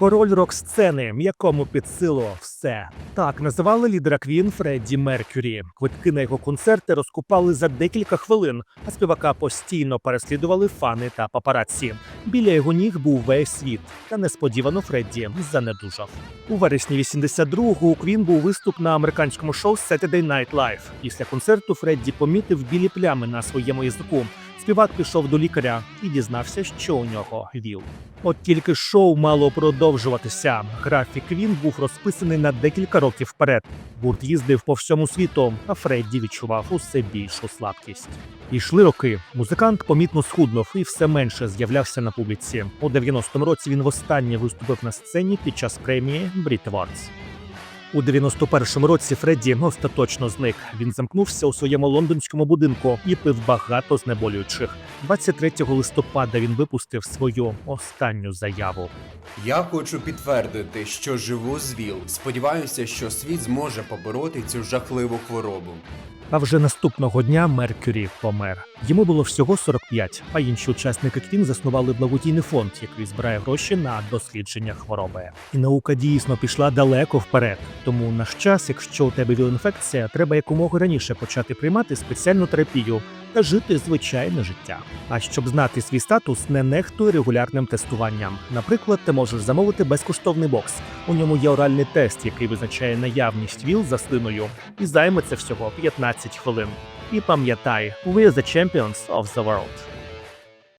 Король рок-сцени, якому під силу все. Так називали лідера Квін Фредді Меркюрі. Квитки на його концерти розкупали за декілька хвилин, а співака постійно переслідували фани та папараці. Біля його ніг був весь світ, та несподівано Фредді занедужав. У вересні 82-го у Квін був виступ на американському шоу Saturday Night Live. Після концерту Фредді помітив білі плями на своєму язику. Співак пішов до лікаря і дізнався, що у нього ВІЛ. От тільки шоу мало продовжуватися. Графік Квін був розписаний на декілька років вперед. Гурт їздив по всьому світу, а Фредді відчував усе більшу слабкість. Ішли роки. Музикант помітно схуднув і все менше з'являвся на публіці. У 90-му році він востаннє виступив на сцені під час премії Awards. У 91-му році Фредді остаточно зник. Він замкнувся у своєму лондонському будинку і пив багато знеболюючих. 23 листопада він випустив свою останню заяву. Я хочу підтвердити, що живу з ВІЛ. Сподіваюся, що світ зможе побороти цю жахливу хворобу. А вже наступного дня Меркюрі помер. Йому було всього 45, а інші учасники Квін заснували благодійний фонд, який збирає гроші на дослідження хвороби. І наука дійсно пішла далеко вперед. Тому наш час, якщо у тебе віл-інфекція, треба якомога раніше почати приймати спеціальну терапію та жити звичайне життя. А щоб знати свій статус, не нехтуй регулярним тестуванням. Наприклад, ти можеш замовити безкоштовний бокс. У ньому є оральний тест, який визначає наявність ВІЛ за слиною, і займе це всього 15 хвилин. І пам'ятай, we are the champions of the world.